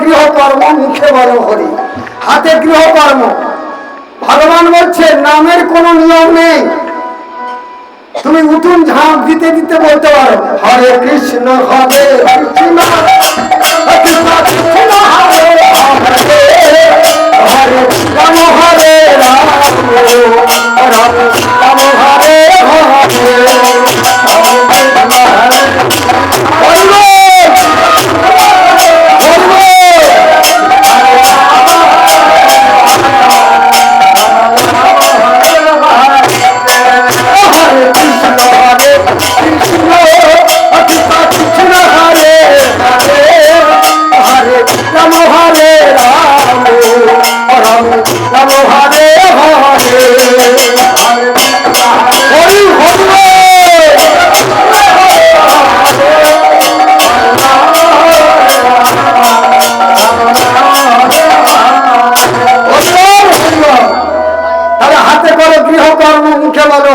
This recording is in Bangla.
গৃহকর্ম মুখে বড় হরি হাতে গৃহকর্ম ভগবান বলছে নামের কোনো নিয়ম নেই তুমি উঠুন ঝাঁপ দিতে দিতে বলতে পারো হরে কৃষ্ণ হরে কৃষ্ণ কৃষ্ণ কৃষ্ণ হরে হরে রাম করে গৃহকর্ম মুখে বলো।